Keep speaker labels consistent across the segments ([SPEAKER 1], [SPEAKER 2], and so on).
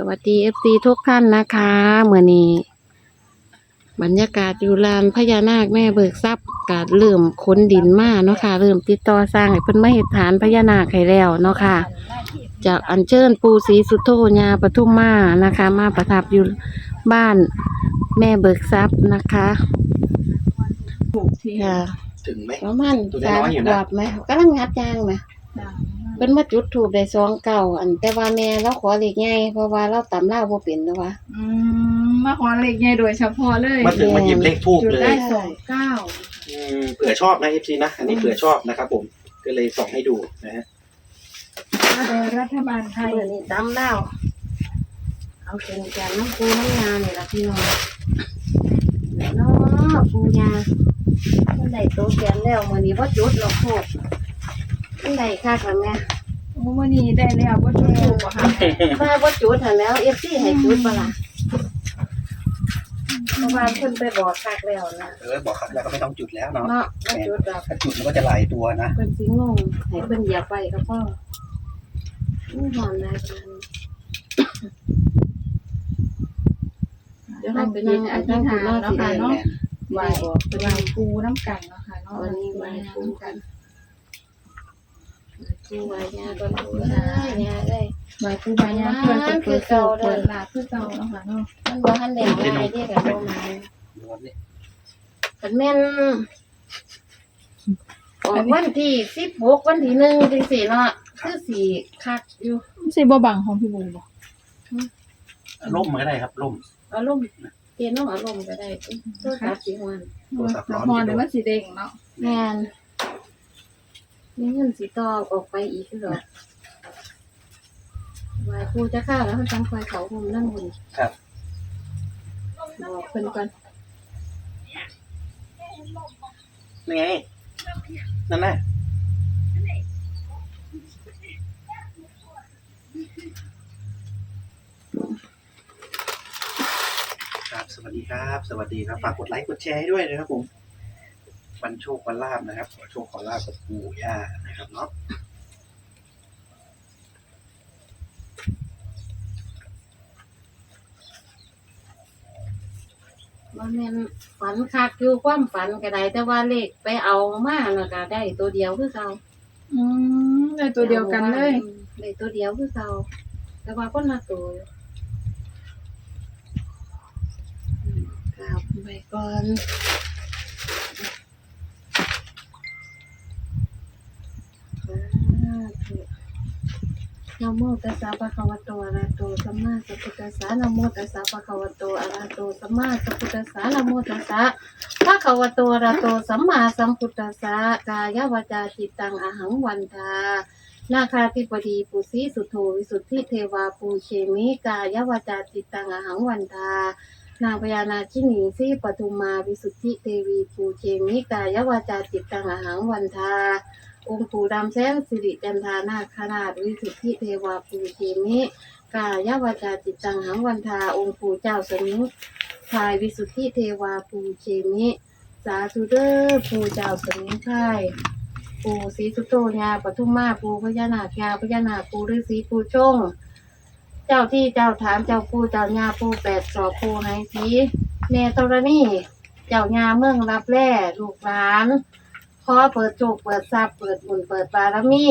[SPEAKER 1] สวัสดี FC ทุกท่านนะคะเมื่อนี้ บรรยากาศอยู่ลานพญานาคแม่เบิกทรัพย์กาเริ่มค้นดินมาเนาะค่ะเริ่มติดต่อสร้างให้เพิ่นมาเฮ็ดฐานพญานาคให้แล้วเนาะค่ะ จากอัญเชิญปูศรีสุโธญาปทุมมานะคะ มาประทับอยู่บ้านแม่เบิกทรัพย์นะคะ
[SPEAKER 2] ถูกที่
[SPEAKER 1] ค่ะ
[SPEAKER 3] ถึงไหม
[SPEAKER 1] ประมาณ
[SPEAKER 3] ตัว
[SPEAKER 1] สาม
[SPEAKER 3] น้อยๆอยู่
[SPEAKER 1] ข
[SPEAKER 3] นะ
[SPEAKER 1] วบไหมกำลังงัดยางไหม เพิ่นมาจุดถูกได้สองเก่าอันแต่ว่าแม่เราขอเลขใหญ่เพราะว่าเราตำเล่าวบ่เป็นนะวะ
[SPEAKER 2] อืมมาขอเลขใหญ่โดยเฉพาะเลย
[SPEAKER 3] มาถึงมาหยิบเลขทูบ
[SPEAKER 2] จุด
[SPEAKER 3] เล
[SPEAKER 2] ได้
[SPEAKER 3] ย
[SPEAKER 2] สองเก้า
[SPEAKER 3] อืมเผื่อชอบนะเอฟซีนะ อันนี้เผื่อชอบนะครับผม ก็เลยส่องให้ดูนะฮะ
[SPEAKER 2] โดยรัฐบาลไทย
[SPEAKER 1] เมื่อนี้ตำเล่าวเอาเป็นแกนน้ำปูน้ำยานี่ล่ะพี่น้องเนาะปูยาเพิ่นได้โตแกนแล้วมื้อนี้บ่จุดหรอกโคตร เพิ่นได้คักแล้วแม่
[SPEAKER 2] โอ้วันนี้ได้แล้วว่าจุดถูกอะค่ะ
[SPEAKER 1] มาบ่จุดหั่นแล้ว FC ให้จุดบ่ล่ะเพราะว่าเพิ่นไปบอกคักแล้วนะ
[SPEAKER 3] เออบอกครับแล้วก็ไม่ต้องจุดแล้วเนาะ
[SPEAKER 1] เนาะบ่จุดดอก
[SPEAKER 3] ถ้าจุดมันก็จะหลายตัวนะ
[SPEAKER 1] เพิ่นสิงงให้เพิ่นเหยียบไปก็พออู้หอนได้ปานนั้นเดี๋ยวเราไปนั่ง
[SPEAKER 2] อธิษฐานเนาะค่ะเนาะ
[SPEAKER 1] ไหว
[SPEAKER 2] ไหว
[SPEAKER 1] บอก
[SPEAKER 2] ไหวปูน้ำกันเนาะค่ะเนาะ
[SPEAKER 1] วันนี้ไหว
[SPEAKER 2] ปู
[SPEAKER 1] ปู
[SPEAKER 2] น้ำ
[SPEAKER 1] กั
[SPEAKER 2] กัน
[SPEAKER 1] นปูไหวยาก่อนปูได้ยาได้
[SPEAKER 2] ไหวปูใบยาเพื่อนเปิดโซ่เปิดลาเพื่อเก่าเนาะค่ะเนาะ
[SPEAKER 1] มันบ่ทันได้ง่ายเด้กับบ่มา
[SPEAKER 3] ดูว่าเนี่ย
[SPEAKER 1] คันแม่นออกวันที่16วันที่1จังซี่เนาะคือสิคักอยู่
[SPEAKER 2] สิบ่บังของพี่บูบ่
[SPEAKER 3] ล่มมันก็ได้ครับล่ม
[SPEAKER 1] อารมณ์เปลี่ยนน้องอารมณ์ก็ได้โทรศัพท์สิฮวน
[SPEAKER 3] โทรศัพท์ร้อน
[SPEAKER 2] พอเดี๋ยวมันสีแดงเนาะ
[SPEAKER 1] แม่น มีเงินสิต่อออกไปอีกคือดอกไหวปูจะเข้าแล้วมันจังคอยเขาผมนั่งบน
[SPEAKER 3] ครับ
[SPEAKER 1] บอกเพิ่นก่อน
[SPEAKER 3] นี่ไง นั่นน่ะครับ สวัสดีครับ สวัสดีครับ ฝากกดไลค์ กดแชร์ให้ด้วยนะครับผม วันโชควันลาบนะครับขอโชคขอลาบกับปู่ย่านะครับเนาะ
[SPEAKER 1] ว่าแม่นฝันคักอยู่ความฝันก็ได้แต่ว่าเลขไปเอามาแล้วก็ได้ตัวเดียวคือเก่า
[SPEAKER 2] อืมได้ตัวเดียวกันเลย
[SPEAKER 1] อืมได้ตัวเดียวคือเก่าแต่ว่าคนละตัวอืมกราบไปก่อนสาธุนะ โมตัสสะภะคะวะโตอะระหะโตสัมมาสัมพุทธัสสะนะโมตัสสะภะคะวะโตอะระหะโตสัมมาสัมพุทธัสสะนะโมตัสสะภะคะวะโตอะระหะโตสัมมาสัมพุทธัสสะกายวาจาจิตตังอหังวันทานาคาธิปดีปุสีสุโธวิสุทธิเทวาปูเชมิกายวาจาจิตตังอหังวันทานางพญานาชินีสีปทุมมาวิสุทธิเทวีปูเชมิกายวาจาจิตตังอหังวันทา องค์ปู่ดำแสงสิริจันทานาคราชวิสุทธิเทวาปูเชมิกายวาจาจิตตังหังวันทาองค์ปู่เจ้าสมิงพรายวิสุทธิเทวาปูเชมิสาธุเด้อปู่เจ้าสมิงพรายปู่ศรีสุโธญาปทุมมาปู่พญานาคยาพญานาคปู่ฤาษีปู่ชงเจ้าที่เจ้าถามเจ้าปู่เจ้าญาปู่แปดสอบปู่ไห้สีแม่ธรณีเจ้าญาเมืองรับแร่ลูกหลาน ขอเปิดโชคเปิดทรัพย์เปิดบุญเปิดบารมี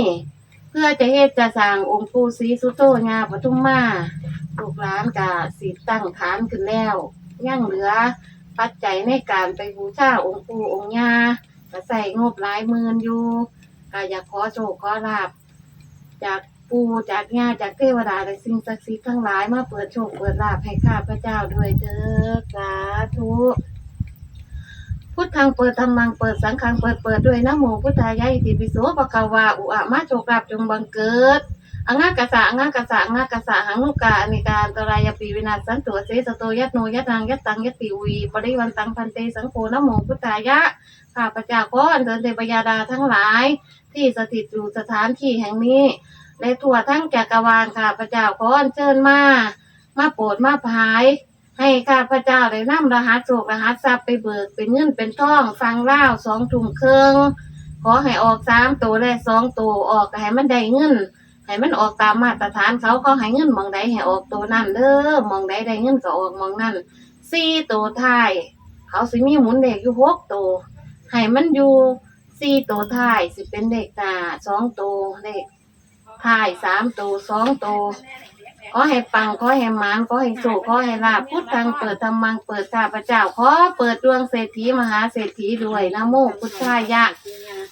[SPEAKER 1] เพื่อจะเฮ็ดจะสร้างองค์ปู่ศรีสุโธญาปทุมมาลูกหลานกะสิตั้งฐานขึ้นแล้วยังเหลือ ปัจจัยในการไปบูชาองค์ปู่องค์ย่าก็ใส่งบหลายหมื่นอยู่ก็อยากขอโชคขอลาบจากปู่จากย่าจากเทวดาและสิ่งศักดิ์สิทธิ์ทั้งหลายมาเปิดโชคเปิดลาบให้ข้าพเจ้าด้วยเถิดสาธุ พุทธังเปิดธรรมังเปิดสังฆังเปิดเปิดด้วยนะโมพุทธายะอิติปิโสปะคะวาอุอะมาโชคลาภจงบังเกิดอังากะสะอังากะสะอังากะสะหังนุกาอนิการตรายปีวินาศสันตุเสสโตยัตโนยัตตังยัตตังยัตติวีปริวันตังพันเตสังโฆนะโมพุทธายะข้าพเจ้าขออัญเชิญเทพยาดาทั้งหลาย ที่สถิตอยู่สถานที่แห่งนี้และทั่วทั้งจักรวาลข้าพเจ้าขออัญเชิญมา มาโปรดมาพาย ให้ข้าพเจ้าได้นำรหัสโศกรหัสทรัพย์ไปเบิกเป็นเงินเป็นทองฟังเล่าสองถุงเครื่องขอให้ออกสามตัวและสองตัวออกให้มันได้เงินให้มันออกตามมาตรฐานเขาเขาให้เงินมองใดให้ออกตัวนั้นเด้อมองใดได้เงินก็ออกมองนั้นสี่ตัวท้ายเขาสิมีหมุนเลขอยู่หกตัวให้มันอยู่สี่ตัวท้ายสิเป็นเลขหนาสองตัวเลขท้ายสามตัวสองตัว ขอให้ปังขอให้หมานขอให้สุขขอให้ลาภพุทธังเปิดธรรมังเปิดข้าพเจ้าขอเปิดดวงเศรษฐีมหาเศรษฐีด้วยนะโมพุทธายะ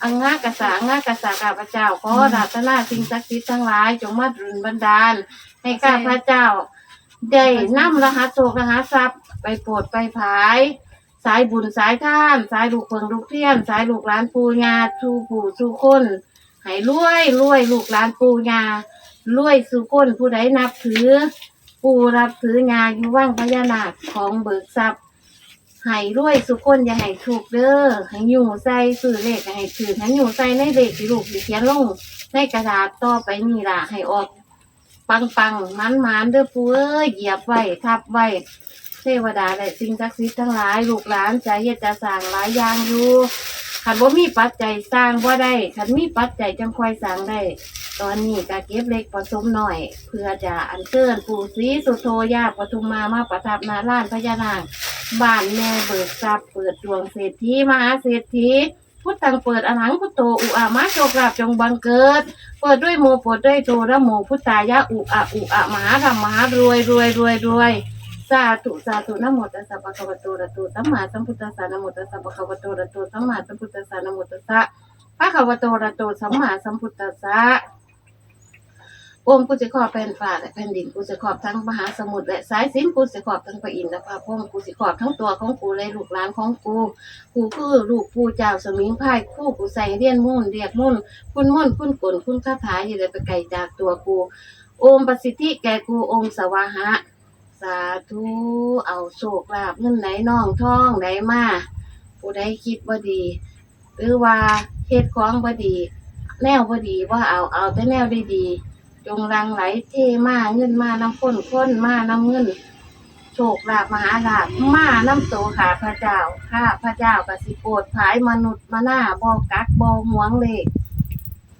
[SPEAKER 1] อังงากษาอังงากษาข้าพเจ้าขอราตนาสิ่งศักดิ์สิทธิ์ทั้งหลายจงมาดลบันดาล ให้ข้าพเจ้า ได้นำรหัสโชครหัสทรัพย์ไปโปรดไปผาย สายบุญสายท่าน สายลูกเพิงลูกเทียน สายลูกหลานปูญาชูปู่ชูคนให้รวยรวยลูกหลานปูญา รวยสุคนผู้ใดนับถือ ปู่รับถือญาอยู่ว่างพญานาคของเบิกทรัพย์ให้รวยสุคนอย่าให้ถูกเด้อให้อยู่ใส่สื่อเลขให้ถือให้อยู่ใส่ในเลขที่ลูกสิเขียนลงในกระดาษต่อไปนี่ล่ะให้ออกปังปังมันมันเด้อปูเอ้ยเหยียบไว้ทับไว้เทวดาและสิ่งศักดิ์สิทธิ์ทั้งหลายลูกหลานใจเฮ็ดจะสร้างหลายอย่างอยู่ คันบ่มีปัจจัยสร้างบ่ได้คันมีปัจจัยจังค่อยสร้างได้ ตอนนี้ก็เก็บเล็กผสมหน่อย เพื่อจะอัญเชิญปู่ศรีสุโธยาปทุมมามาประทับนาล้านพญานาคบ้านแม่เบิกทรัพย์เปิดดวงเศรษฐีมหาเศรษฐีพุทธังเปิดอรหังพุทโตอุอามาโชคลาภจงบังเกิด เปิดด้วยโมเปิดด้วยโตระโมพุทธายะอุอะอุอะมหาธรรมมหารวยรวยรวยรวย สาธุสาธุนะโมตัสสะภะคะวะโตอะระโตสัมมาสัมพุทธัสสะนะโมตัสสะภะคะวะโตอะระโตสัมมาสัมพุทธัสสะนะโมตัสสะภะคะวะโตระโตสัมมาสัมพุทธัสสะองค์กูจะขอบแผ่นฟ้าและแผ่นดินกูจะขอบทั้งมหาสมุทรและสายสินกูจะขอบทั้งพระอินทร์และพระพรหมกูจะขอบทั้งตัวของกูและลูกหลานของกู กูคือลูกปู่เจ้าสมิงพายคู่กูใส่เรียนมุ่นเรียกมุ่นคุณมุ่นคุณกลคุณคาถาอย่าได้ไปไกลจากตัวกู โอมประสิทธิแก่กูองค์สวาหะ สาธุเอาโชคลาภเงินไหนน้องท่องไหนมาผู้ใดคิดว่ดี หรือว่าเฮ็ดของบ่ดี แนวบ่ดีว่าเอาเอาแต่แนวได้ดี จงรังไหลเทมาเงินมาน้ำข้นข้นมาน้ำเงินโชคลาภมหาลาภมาน้ำโตขาพระเจ้าข้าพระเจ้ากสิโปรดภายมนุษย์มาหน้าบอกักบอหวงเลข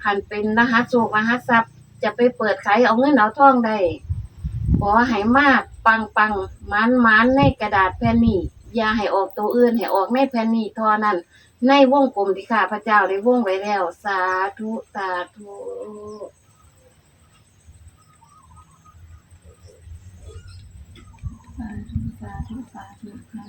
[SPEAKER 1] หันเป็นรหัสโชครหัสทรัพย์จะไปเปิดขายเอาเงินเอาทองได้ขอให้มาก ปังปังมันมันในกระดาษแผ่นนี้อย่าให้ออกตัวอื่น ให้ออกในแผ่นนี้เท่านั้น ในวงกลมที่ข้าพระเจ้าได้วงไว้แล้ว สาธุสาธุ
[SPEAKER 2] สาธุสาธุสาธุค่ะ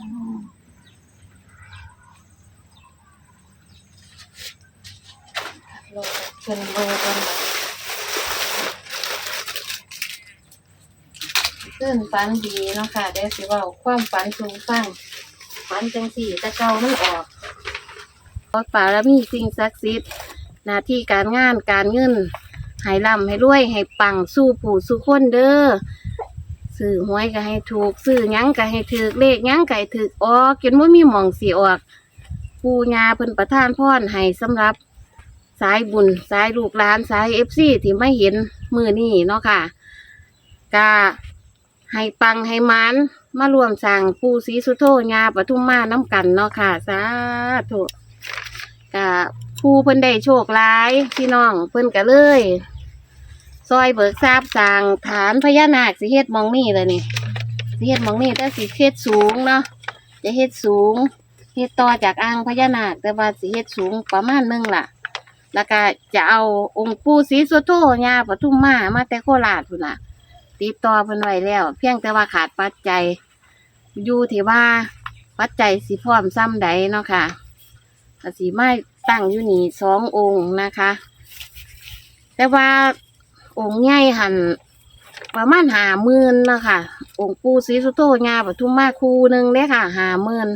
[SPEAKER 1] เราเป็นเบอร์กันื่นฝันดีเนาะค่ะเดี๋ยวสิเว่าความฝันสูงฟังฝันจังสี่แต่เก่ามันออกพราะป่าแล้วมีสิ่งศักดิ์สิทธิ์หน้าที่การงานการเงินให้ร่ำให้รวยให้ปังสู้ผู้สู้คนเด้อซื้อหวยก็ให้ถูกซื้อหยั้งก็ให้ถือเลขหยั้งก็ให้ถือออกจนว่ามีหมองสีออกปูญาเพิ่นประทานพรให้สำหรับสายบุญสายลูกหลานสายเอฟซีที่ไม่เห็นมือนี่เนาะค่ะกา ให้ปังให้มันมารวมสั่งปูสีสุโธญาปทุมมาน้ำกันเนาะค่ะสาธุกาผู้เพิ่นได้โชคหลายพี่น้องเพิ่นก็เลยซอยเบิกทราบสร้างฐานพญานาคสิเฮ็ดมองนี่เลยนี่สิเฮ็ดมองนี่แต่สิเฮ็ดสูงเนาะจะเฮ็ดสูงเฮ็ดต่อจากอ่างพญานาคแต่ว่าสิเฮ็ดสูงประมาณหนึงล่ะ แล้วก็จะเอาองค์ปู่ศรีสุโธญาปทุมมามาแต่โคราชพุ่นน่ะ ติดต่อเพิ่นไว้แล้ว เพียงแต่ว่าขาดปัจจัยอยู่ที่ว่าปัจจัยสิพร้อมซ้ำใดเนาะค่ะก็สิมาตั้งอยู่นี่สององค์นะคะ แต่ว่าองค์ใหญ่หันประมาณหาหมื่นเนาะค่ะองค์ปู่ศรีสุโธญาปทุมมาคูหนึ่งเด้ค่ะหาหมื่น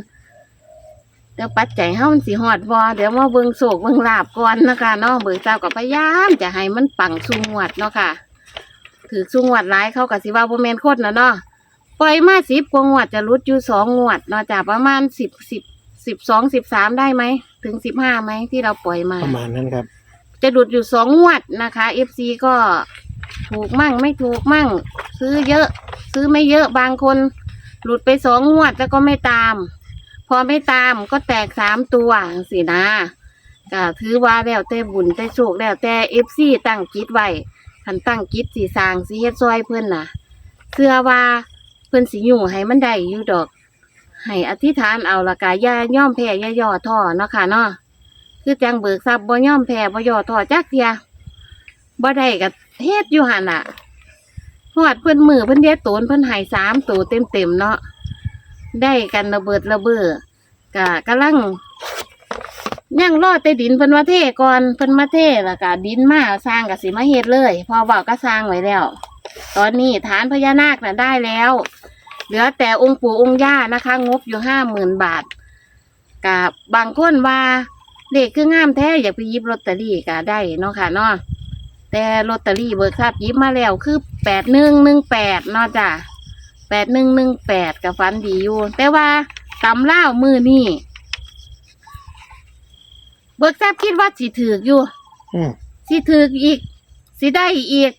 [SPEAKER 1] เดี๋ยวปัจจัยเฮามันสิฮอดบ่เดี๋ยวมาเบิ่งโศกเบิ่งลาบก่อนนะคะเนาะเบิ่งเจ้าก็พยายามจะให้มันปังสุงวดเนาะค่ะ ถือสุงวดหลายเขาก็สิว่าบ่แม่นโคตรนะเนาะปล่อยมา10กว่างวดจะรุดอยู่สองงวดเนาะจ้ะประมาณ10 10 12 13ได้ไหมถึง15ไหมที่เราปล่อยมา
[SPEAKER 3] ประมาณนั้นครับ
[SPEAKER 1] จะหลุดอยู่สองงวดนะคะ FC ก็ถูกมั่งไม่ถูกมั่ง ซื้อเยอะ ซื้อไม่เยอะบางคน หลุดไปสองงวดแล้วก็ไม่ตาม พอไม่ตามก็แตกสามตัวสินะก็ถือว่าแล้วแต่บุญแต่โชคแล้วแต่ FC ตั้งจิตไว้ คันตั้งกิจสิสางสิเฮ็ดซอยเพิ่อนน่ะเชื่อว่าเพิ่อนสิอยู่ให้มันได้อยู่ดอก ให้อธิษฐานเอาละกายาย่อมแพ้ย่าย่อท้อเนาะค่ะเนาะคือจังเบิกทรัพย์บ่ย่อมแพ้บ่ย่อท้อจักเทียบ่ได้ก็เฮ็ดอยู่หั่นน่ะฮอดเพิ่นมือเพิ่นเดียโตนเพิ่นให้สามตัวเต็มๆเนาะได้กันระเบิดระเบ้อกะกำลัง ย่างรอแต่ดินเพิ่นมาเทก่อนเพิ่นมาเทแล้วก็ดินมาสร้างก็สิมาเฮ็ดเลย พอเว้าก็สร้างไว้แล้ว ตอนนี้ฐานพญานาคน่ะได้แล้ว เหลือแต่องค์ปู่องค์ย่านะคะ งบอยู่ห้าหมื่นบาทกับบางคนว่าเด็กคืองามแท้อยากไปยิบลอตเตอรี่ก็ได้เนาะค่ะเนาะแต่ลอตเตอรี่เบิกทราบหยิบมาแล้วคือแปดหนึ่งหนึ่งแปดเนาะจ้ะแปดหนึ่งหนึ่งแปดกับฟันดีอยู่แต่ว่าตำเล่ามือนี่ เบิกทราบคิดว่าสิถือกอยู่
[SPEAKER 3] อืม
[SPEAKER 1] สิถือกอีก สิได้อีก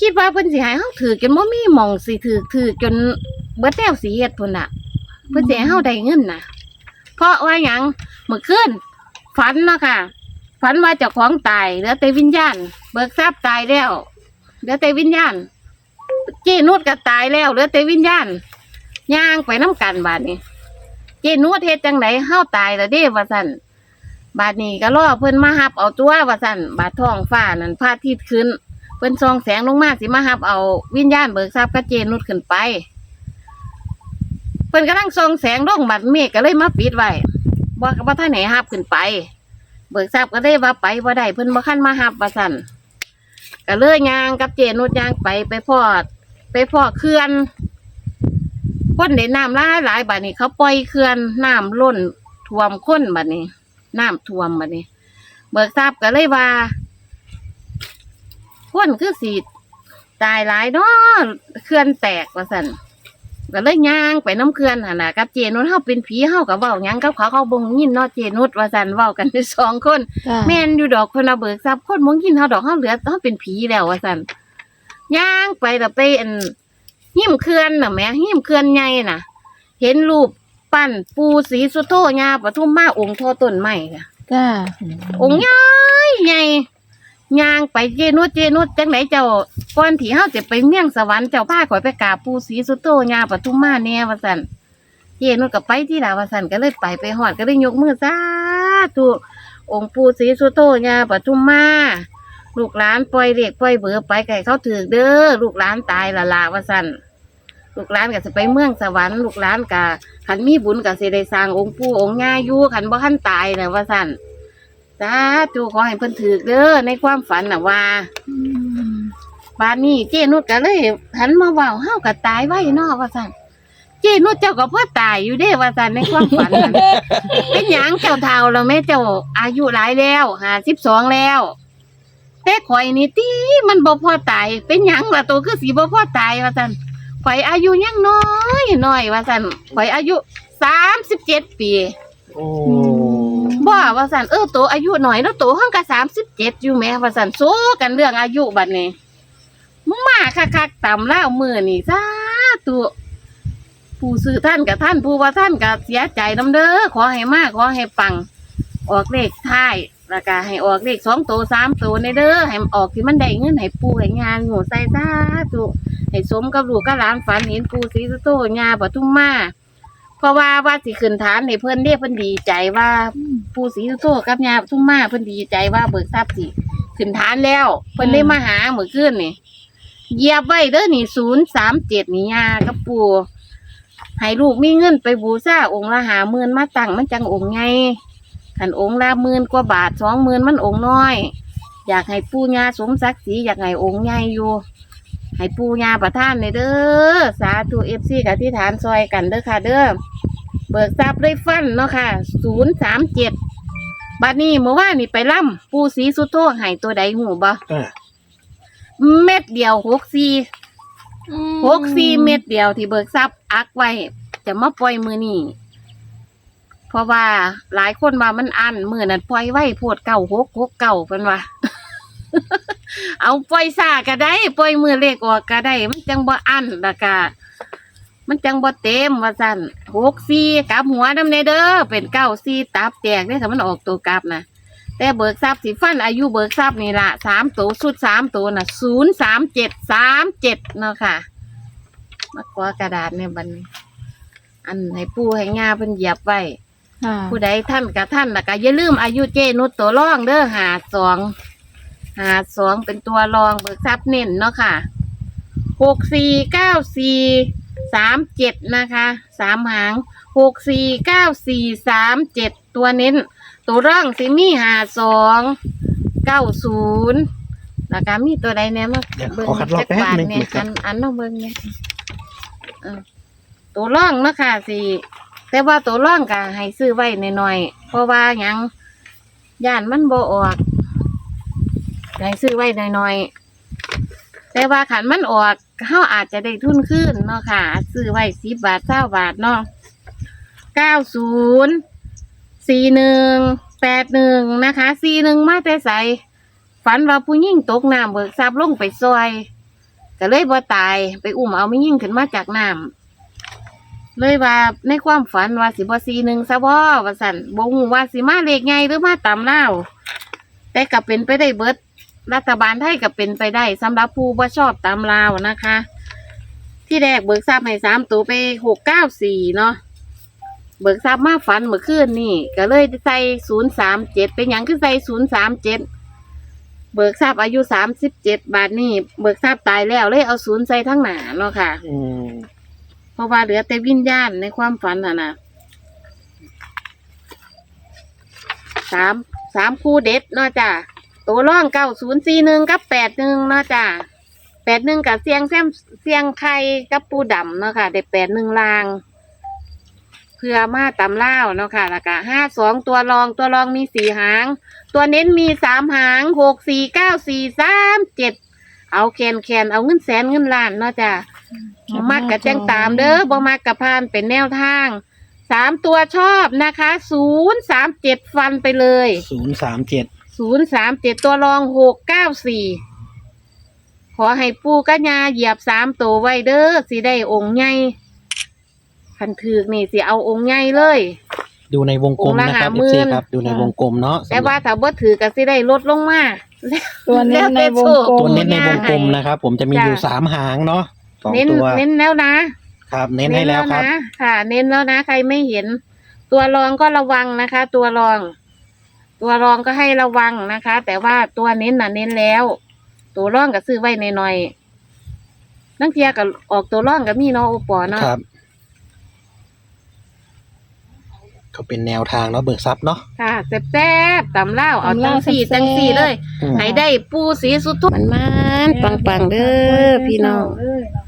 [SPEAKER 1] คิดว่าเพิ่นสิให้เฮาถือจนบ่มีหม่องสิถือถือจนเบิดแนวสิเฮ็ดพุ่นน่ะ เพิ่นสิให้เฮาได้เงินน่ะ เพราะว่าหยังเมื่อคืนฝันเนาะค่ะ ฝันว่าเจ้าของตายเหลือแต่วิญญาณ เบิกทรัพย์ตายแล้วเหลือแต่วิญญาณเจนุดก็ตายแล้วเหลือแต่วิญญาณย่างไปน้ำกันบาดนี้ เจนุดเฮ็ดจังไดเฮาตายแล้วเด้ว่าซั่นบาดนี้ก็รอเพิ่นมาหับเอาตัวว่าซั่นบาดท้องฟ้านั่นพระอาทิตย์ขึ้น เพิ่นส่องแสงลงมาสิมาหับเอาวิญญาณเบิกทรัพย์กับเจนุดขึ้นไป เพิ่นกำลังส่องแสงลงบัดเมฆก็เลยมาปิดไว้บ่บ่าท่านไหนหับขึ้นไป เบิกทรัพย์ก็เลยว่าไปบ่ได้เพิ่นบ่คันมาหับว่าซั่นก็เลยยางกับเจนุดยางไปไปพอด ไปพอดเขื่อน คนได้น้ำหลายหลายบัดนี้ เขาปล่อยเขื่อนน้ำล้นท่วมคนบัดนี้น้ำท่วมบัดนี้ เบิกทรัพย์ก็เลยว่าคนคือสีตายหลายเนาะเขื่อนแตกว่าสันก็เลยย่างไปน้ำเขื่อนหั่นน่ะกับเจนุชเฮาเป็นผีเฮากับเว้าหยังกับเขาเขาบงยินเนาะเจนุชว่าสันเว้ากันที่สองคน
[SPEAKER 2] จ้ะ
[SPEAKER 1] แม่นอยู่ดอกคนละเบิกทรัพย์คนมงยินเฮาดอกเฮาเหลือเฮาเป็นผีแล้วว่าสันย่างไปแล้วไปอัน หิมเขื่อนน่ะแหม่หิมเขื่อนใหญ่น่ะ เห็นรูปปั้นปูศรีสุโธญาปทุมมาองค์โทต้นไม้ค่ะ
[SPEAKER 2] จ้ะ
[SPEAKER 1] องค์ใหญ่ใหญ่ย่างไปเจนุดเจนุดจังไหนเจ้าก่อนที่เฮาจะไปเมี่ยงสวรรค์เจ้าพาข่อยไปกราบปู่ศรีสุโธญาปทุมมาแน่ว่าซั่นเจนุดก็ไปที่ลาว่าซั่นก็เลยไปไปฮอดก็เลยยกมือสาธุองค์ปู่ศรีสุโธญาปทุมมาลูกหลานปล่อยเด็กปล่อยเบือไปไก่เขาถือเด้อลูกหลานตายละลาว่าซั่น ลูกหลานก็จะไปเมืองสวรรค์ลูกหลานก็ขันมีบุญก็สิได้สร้างองค์ปู่องค์ย่าอยู่ขันบ่ทันตายน่ะว่าซั่นสาธุขอให้เพิ่นถือเด้อในความฝันน่ะว่าบ้านนี้เจนุชก็เลยหันมาเว้าเฮาก็ตายไว้เนาะว่าซั่นเจนุชเจ้าก็พ่อตายอยู่เด้ว่าซั่นในความฝันน่ะ เป็นหยังเจ้าเฒ่าแล้วแม่เจ้าอายุหลายแล้ว52แล้ว แต่ข่อยนี่ติมันบ่พอตาย เป็นหยังล่ะตัวคือสิบ่พอตายว่าซั่น ข่อยอายุยังน้อยน้อยว่าซั่นข่อยอายุ37ปี
[SPEAKER 3] โอ้
[SPEAKER 1] บ่ว่าสันเออโตอายุหน่อยแล้วโตห้องก็สามสิบเจ็ดอยู่แหม่ว่าสันสู้กันเรื่องอายุบัดนี้มาคักๆต่ำเล่าวมือนี่ซาตัวผู้ซื้อท่านกับท่านผู้ว่าท่านก็เสียใจน้ำเด้อขอให้มากขอให้ปัง ออกเลขท้ายแล้วก็ให้ออกเลขสองตัวสามตัวในเด้อให้ออกที่มันได้เงินให้ปูให้งานหนูใส่ซาตุ ให้สมกับลูกกับหลานฝันเห็นปูสีสุโตญาปทุมมาเพราะว่าว่าสิขึ้นฐานให้เพิ่นเรียกเพิ่นดีใจว่าปู่ศรีสุโธกับยาทุ่งมาเพิ่นดีใจว่าเบิกทรัพย์สิขึ้นฐานแล้ว เพิ่นเลยมาหาเมื่อคืนนี่เหยียบไว้เด้อนี่ศูนย์สามเจ็ดนี่ยากับปู่ให้ลูกมีเงินไปบูชาองค์ละหาหมื่นมาตั้งมันจังองค์ไงขันองค์ละหมื่นกว่าบาทสองหมื่นมันองค์น้อย อยากให้ปู่ย่าสมศักดิ์ศรีอยากให้องค์ใหญ่อยู่ ให้ปู่ย่าประทานเลยเด้อสาธุเอฟซีกับที่ฐานซอยกันเด้อค่ะ เด้อเบิกทรัพย์ได้ฟันเนาะค่ะศูนย์สามเจ็ดบัดนี้เมื่อวานนี่ไปล่ำปูสีสุโธใหายตัวใดหูบ่
[SPEAKER 3] อ่า
[SPEAKER 1] เม็ดเดียวหกสี่หกสี่เม็ดเดียวที่เบิกทรัพย์อักไว้ จะมาปล่อยมือนี่เพราะว่าหลายคนว่ามันอันมือนั้นปล่อยไว้โพดเก่าหกหกเก่าเป็นว่า เอาปล่อยซาก็ได้ปล่อยมือเลขออกก็ได้ มันจังบ่อันละกามันจังบ่เต็มว่าสั่นหกสี่กลับหัวน้ำเนเด้อเป็นเก้าสี่ตับแตกได้ถ้ามันออกตัวกลับนะแต่เบิกทรัพย์สิฟันอายุเบิกทรัพย์นี่ละสามตัวสุดสามตัวน่ะศูนย์สามเจ็ดสามเจ็ดเนาะค่ะมากว่ากระดาษในบัดนอันให้ปูให้งาเพิ่นเหยียบไว้
[SPEAKER 2] ค่ะ
[SPEAKER 1] ผู้ใดท่านกับท่านแล้วก็อย่าลืมอายุเจนุชตัวรองเด้อหาสอง หาสองเป็นตัวรองเบิกทรัพย์เน้นเนาะค่ะหกสี่เก้าสี่สามเจ็ดนะคะสามหางหกสี่เก้าสี่สามเจ็ดตัวเน้น ตัวร่องสิมีหาสองเก้าศูนย์แล้วก็มีตัวใดแน่มา
[SPEAKER 3] เดี๋ยว
[SPEAKER 1] เบิ่ง
[SPEAKER 3] ขอคัดลอกแป๊บหนึ่ง
[SPEAKER 1] เนี่ย
[SPEAKER 3] ครั
[SPEAKER 1] อั
[SPEAKER 3] บ
[SPEAKER 1] นอันเอาเบิ่งเนี่ยเออตัวร่องเนาะค่ะสิแต่ว่าตัวร่องก็ให้ซื้อไว้หน่อยๆเพราะว่าหยังย่านมันบ่ออก ให้ซื้อไว้หน่อยๆแต่ว่าขันมันออกเขาอาจจะได้ทุนขึ้นเนาะค่ะ ซื้อไว้สิบบาทเก้าบาทเนาะเก้าศูนย์สี่หนึ่งแปดหนึ่งนะคะสี่หนึ่งมาแต่ใสฝันว่าผู้ยิ่งตกน้ำเบิกทรัพย์ลงไปซอยก็เลยบ่ตายไปอุ้มเอาไม่ยิ่งขึ้นมาจากน้ำเลยว่าในความฝันว่าสิบ่ซีหนึ่งซะบ่ว่าสันบ่ฮู้ว่าสิมาเลขไงหรือมาตามเล่าแต่ก็เป็นไปได้เบิด รัฐบาลไทยก็เป็นไปได้สำหรับผู้บ่ชอบตามลาวนะคะ ที่แรกเบิกทรัพย์ให้สามตัวไปหกเก้าสี่เนาะเบิกทรัพย์มาฝันเมื่อคืนนี่ก็เลยใส่ศูนย์สามเจ็ดเป็นอย่างคือใส่ศูนย์สามเจ็ดเบิกทรัพย์อายุสามสิบเจ็ดบาทนี่เบิกทรัพย์ตายแล้วเลยเอาศูนย์ใส่ทั้งหนาเนาะค่ะ
[SPEAKER 3] อืม
[SPEAKER 1] เพราะว่าเหลือแต่วิญญาณในความฝันน่ะนะสามสามคู่เด็ดเนาะจ้ะ ตัวร่องเก้าศูนย์สี่หนึ่งกับแปดหนึ่งเนาะจ้ะแปดหนึ่งกับเสียงแซมเสียงไข่กับปูดำเนาะค่ะได้แปดหนึ่งลาง เพื่อมาตำเล่าเนาะค่ะแล้วก็ห้าสองตัวรองตัวรองมีสี่หาง ตัวเน้นมีสามหางหกสี่เก้าสี่สามเจ็ดเอาแคนแคนเอาเงินแสนเงินล้านเนาะจ้ะมักกะแจ้งตามเด้อบ่มักกะพานเป็นแนวทางสามตัวชอบนะคะศูนย์สามเจ็ดฟันไปเลย
[SPEAKER 3] ศูนย์สามเจ็ด
[SPEAKER 1] ศูนย์สามเจ็ดตัวรองหกเก้าสี่ขอให้ปูกัญญาเหยียบสามตัวไว้เด้อสิได้องค์ใหญ่คันถือกนี่สิเอาองค์ใหญ่เลย
[SPEAKER 3] ดูในวงกลมนะครับ
[SPEAKER 1] องค์ละ
[SPEAKER 3] เอฟซี
[SPEAKER 1] 50,000
[SPEAKER 3] ครับ ดูในวงกลมเนาะ
[SPEAKER 1] แต่ว่าถ้าบ่ถือก็สิได้ลดลงมา
[SPEAKER 2] ตัวเน้นในวงกล
[SPEAKER 3] ตัว
[SPEAKER 2] ม
[SPEAKER 3] เน้นในวงกลมนะครับ ผมจะมีอยู่สามหางเนาะสอง
[SPEAKER 1] เน้น
[SPEAKER 3] ตัว
[SPEAKER 1] เน้นแล้วนะ
[SPEAKER 3] ครับ เน้นให้แล้วครับ
[SPEAKER 1] นะค่ะ เน้นแล้วนะ ใครไม่เห็น ตัวรองก็ระวังนะคะ ตัวรอง ตัวรองก็ให้ระวังนะคะ แต่ว่าตัวเน้นน่ะเน้นแล้ว ตัวร่องก็ซื้อไว้หน่อยๆนั่งเทียกับออกตัวร่องกับมีเนาะโอปอเนาะ
[SPEAKER 3] ครับ ก็เป็นแนวทางเนาะเบิกทรัพย์เนาะ
[SPEAKER 1] ค่ะแซ่บๆตำเล่าวเอา
[SPEAKER 2] ตำ
[SPEAKER 1] จั
[SPEAKER 2] ลาว
[SPEAKER 1] งสี่
[SPEAKER 2] แซ่บๆ
[SPEAKER 1] จังสี่เลย
[SPEAKER 3] อืม
[SPEAKER 1] ให้ได้ปูสีสุดทุกมันมันปังๆเด้อพี่น้อง
[SPEAKER 2] เอ้ยเนาะ